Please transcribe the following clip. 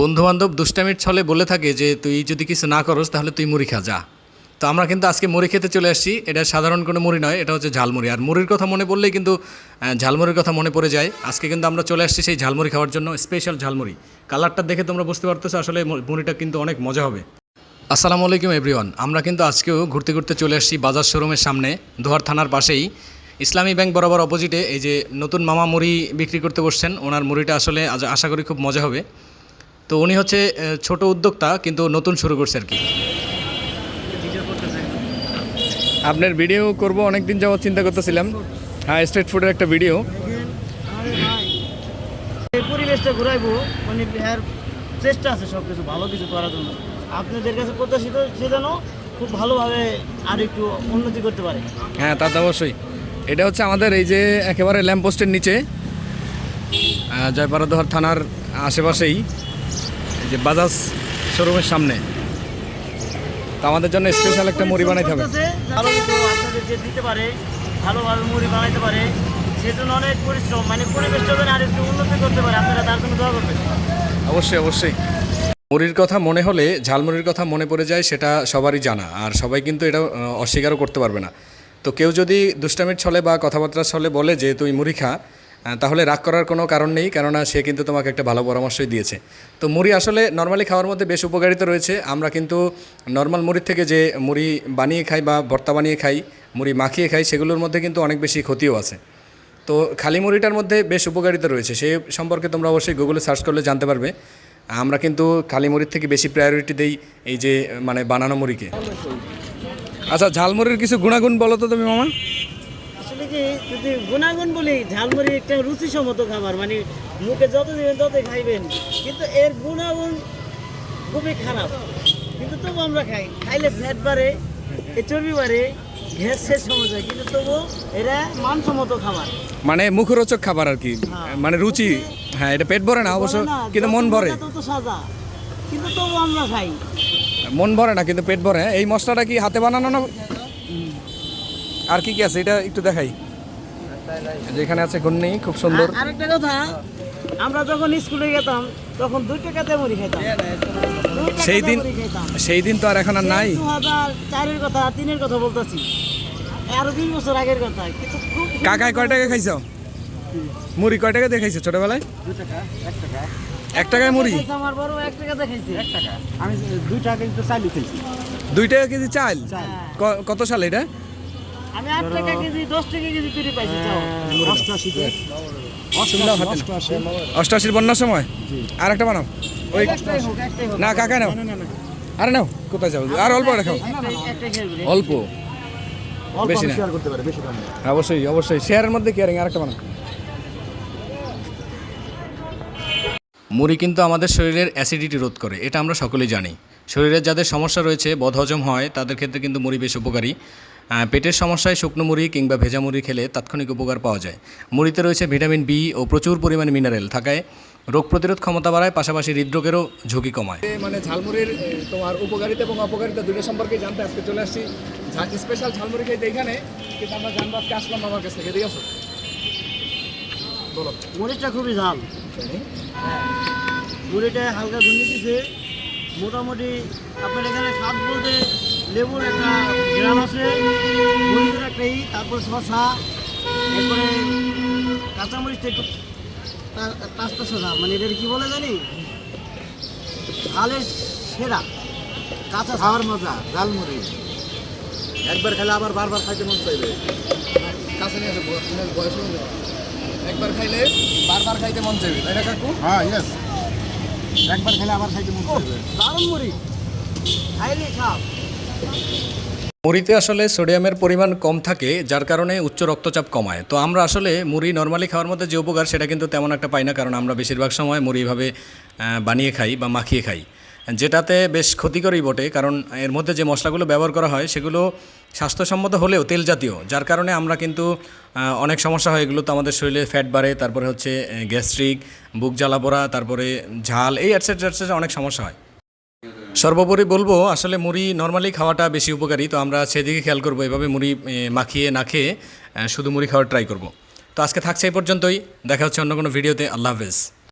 বন্ধু বান্ধব দুষ্টামির ছলে বলে থাকে যে, তুই যদি কিছু না করস, তাহলে তুই মুড়ি খা, যা। তো আমরা কিন্তু আজকে মুড়ি খেতে চলে আসছি। এটা সাধারণ কোনো মুড়ি নয়, এটা হচ্ছে ঝালমুড়ি। আর মুড়ির কথা মনে পড়লেই কিন্তু ঝালমুড়ির কথা মনে পড়ে যায়। আজকে কিন্তু আমরা চলে আসছি সেই ঝালমুড়ি খাওয়ার জন্য স্পেশাল ঝালমুড়ি। কালারটা দেখে তোমরা বুঝতে পারতেছো, আসলে মুড়িটা কিন্তু অনেক মজা হবে। আসসালামু আলাইকুম এভরিওয়ান আমরা কিন্তু আজকেও ঘুরতে ঘুরতে চলে আসছি বাজার শোরুমের সামনে দোহার থানার পাশেই। ইসলামী ব্যাংক বরাবর অপোজিটে এই যে নতুন মামা মুড়ি বিক্রি করতে বসছেন, ওনার মুড়িটা আসলে আশা করি খুব মজা হবে। তো উনি হচ্ছে ছোট উদ্যোক্তা কিন্তু নতুন শুরু করছে আর কি। আপনার ভিডিও করব অনেক দিন যাবত চিন্তা করতেছিলাম। হ্যাঁ স্ট্রিট ফুডের একটা ভিডিও। এই পরিবেশটা ঘুরাইবো মানে এর চেষ্টা আছে সব কিছু ভালো কিছু করার জন্য। আপনাদের কাছে প্রত্যাশিত সে যেন খুব ভালোভাবে আর একটু উন্নতি করতে পারে। হ্যাঁ তা তো অবশ্যই। এটা হচ্ছে আমাদের এই যে একেবারে ল্যাম্পপোস্টের নিচে আহ, জয়পাড়াদোহার থানার আশেপাশেই। যে বাজাজ শোরুমের সামনে। তো আমাদের জন্য স্পেশাল একটা মুড়ি বানাইতে হবে। ভালো কিছু আপনাদের যে দিতে পারে ভালোভাবে মুড়ি বানাইতে পারে সেজন্য অনেক পরিশ্রম মানে পরিবেশটা যেন আর একটু উন্নতি করতে পারে আপনারা তার জন্য দোয়া করবেন। অবশ্যই অবশ্যই। মুড়ির কথা মনে হলে ঝালমুড়ির কথা মনে পড়ে যায় সেটা সবারই জানা আর সবাই কিন্তু এটা অস্বীকারও করতে পারবে না। তো কেউ যদি দুষ্টামির ছলে বা কথাবার্তার ছলে বলে যে তুই মুড়ি খা তাহলে রাগ করার কোনো কারণ নেই, কেননা সে কিন্তু তোমাকে একটা ভালো পরামর্শই দিয়েছে। তো মুড়ি আসলে নর্মালি খাওয়ার মধ্যে বেশ উপকারিতা রয়েছে। আমরা কিন্তু নর্মাল মুড়ির থেকে যে মুড়ি বানিয়ে খাই বা ভর্তা বানিয়ে খাই, মুড়ি মাখিয়ে খাই, সেগুলোর মধ্যে কিন্তু অনেক বেশি ক্ষতিও আছে। তো খালি মুড়িটার মধ্যে বেশ উপকারিতা রয়েছে। সে সম্পর্কে তোমরা অবশ্যই গুগলে সার্চ করলে জানতে পারবে। আমরা কিন্তু খালি মুড়ির থেকে বেশি প্রায়োরিটি দেই এই যে মানে বানানো মুড়িকে। আচ্ছা ঝালমুড়ির কিছু গুণাগুণ বলো তো তুমি, মামা। কি যদি গুণাগুণ বলি ঝালমুড়ি একটা রুচিসম্মত খাবার মানে মুখে যত দিবেন ততই খাইবেন। কিন্তু এর গুণাগুণ খুবই খারাপ। কিন্তু তবু আমরা খাই। খাইলে ফ্যাট বাড়ে এ চর্বি বাড়ে গ্যাস শেষ সমস্যা কিন্তু তবু এরা মানসম্মত খাবার। মানে মুখরোচক খাবার আর কি। হ্যাঁ। মানে রুচি। হ্যাঁ এটা পেট ভরে না অবশ্য কিন্তু মন ভরে। সাজা। কিন্তু তবু আমরা খাই। মন ভরে না কিন্তু পেট ভরে। এই মশলাটা কি হাতে বানানো না আর কি কি আছে? এটা একটু দেখাই। যেখানে আছে গন্নি খুব সুন্দর। আর- আরেকটা কথা আমরা যখন স্কুলে যেতাম তখন দুই টাকাতে মুড়ি খেতাম সেই দিন সেই দিন তো আর এখন আর নাই। চারের কথা তিনের কথা বলতেছি। আরও বিশ বছর আগের কথা কিন্তু খুব কাকায় কয় টাকা খাইছো? মুড়ি কয় টাকা দিয়ে ছোটবেলায়? দু টাকা এক টাকা। এক টাকায় মুড়ি? আমার বড় এক টাকা দেখাইছে এক টাকা। আমি দুই টাকা কিন্তু চালু খেয়েছি দুই টাকা কেজি চাল। ক- কত সালে এটা? আমি আট টাকা কেজি দশ টাকা কেজি তৈরি পাইছি চাও অষ্টআশিতে। সুন্দর হাতে অষ্টাশির বন্যার সময়? আর একটা বানাও। ওই না কাকা নাও। আরে নাও কোথায় যাও আর অল্প রাখাও একটাই অল্প? বেশি না। শেয়ার করতে পারি বেশি দাম না। অবশ্যই অবশ্যই। শেয়ারের মধ্যে কি আর একটা বানাও। মুড়ি কিন্তু আমাদের শরীরের অ্যাসিডিটি রোধ করে এটা আমরা সকলেই জানি। শরীরের যাদের সমস্যা রয়েছে বদহজম হয় তাদের ক্ষেত্রে কিন্তু মুড়ি বেশ উপকারী। পেটের সমস্যায় শুকনো মুড়ি কিংবা ভেজা মুড়ি খেলে তাৎক্ষণিক উপকার পাওয়া যায়। মুড়িতে রয়েছে ভিটামিন বি ও প্রচুর পরিমাণে মিনারেল থাকায় রোগ প্রতিরোধ ক্ষমতা বাড়ায় পাশাপাশি হৃদরোগেরও ঝুঁকি কমায়। মানে ঝালমুড়ির তোমার উপকারিতা এবং অপকারিতা দুটো সম্পর্কে জানতে আজকে চলে আসছি। স্পেশাল ঝালমুড়ি খাইতে এখানে কিন্তু আমরা জানব আজকে আসলাম আমার কাছ থেকে ঠিক আছে? বলো। মরিচটা খুবই ঝাল। মুড়িটা হালকা ঘুরনি দিছে মোটামুটি আপনার এখানে স্বাদ বলতে লেবুর একটা গ্রাম আছে মরিচের একটা ই তারপর শশা এরপরে কাঁচামরিচটা একটু পাঁচটা শশা মানে এটা কি বলে জানি? ঝালের সেরা কাঁচা খাওয়ার মজা ঝালমুড়ি একবার খেলে আবার বারবার খাইতে মন চাইবে। কাছে নিয়ে আসব বয়স। একবার খাইলে বারবার খাইতে মন চাইবে তাই না কাকু? হ্যাঁ ইয়েস একবার খেলে আবার খাইতে মন চাইবে। দারুণ মুড়ি খাইলে খাও। মুড়িতে আসলে সোডিয়ামের পরিমাণ কম থাকে, যার কারণে উচ্চ রক্তচাপ কমায়। তো আমরা আসলে মুড়ি নর্মালি খাওয়ার মধ্যে যে উপকার, সেটা কিন্তু তেমন একটা পাই না, কারণ আমরা বেশিরভাগ সময় মুড়ি এভাবে বানিয়ে খাই বা মাখিয়ে খাই। যেটাতে বেশ ক্ষতিকরই বটে, কারণ এর মধ্যে যে মশলাগুলো ব্যবহার করা হয়, সেগুলো স্বাস্থ্যসম্মত হলেও তেল জাতীয়, যার কারণে আমরা কিন্তু অনেক সমস্যা হয় এগুলো তো আমাদের শরীরে ফ্যাট বাড়ে, তারপরে হচ্ছে গ্যাস্ট্রিক বুক জ্বালা পোড়া, তারপরে ঝাল, এই অ্যাটসেট্রা অ্যাটসেট্রা অনেক সমস্যা হয়। সর্বোপরি বলব, আসলে মুড়ি নর্মালি খাওয়াটা বেশি উপকারী, তো আমরা সেদিকে খেয়াল করব, এভাবে মুড়ি মাখিয়ে না খেয়ে শুধু মুড়ি খাওয়ার ট্রাই করব। তো আজকে থাকছে এই পর্যন্তই, দেখা হচ্ছে অন্য কোনো ভিডিওতে আল্লাহ হাফেজ।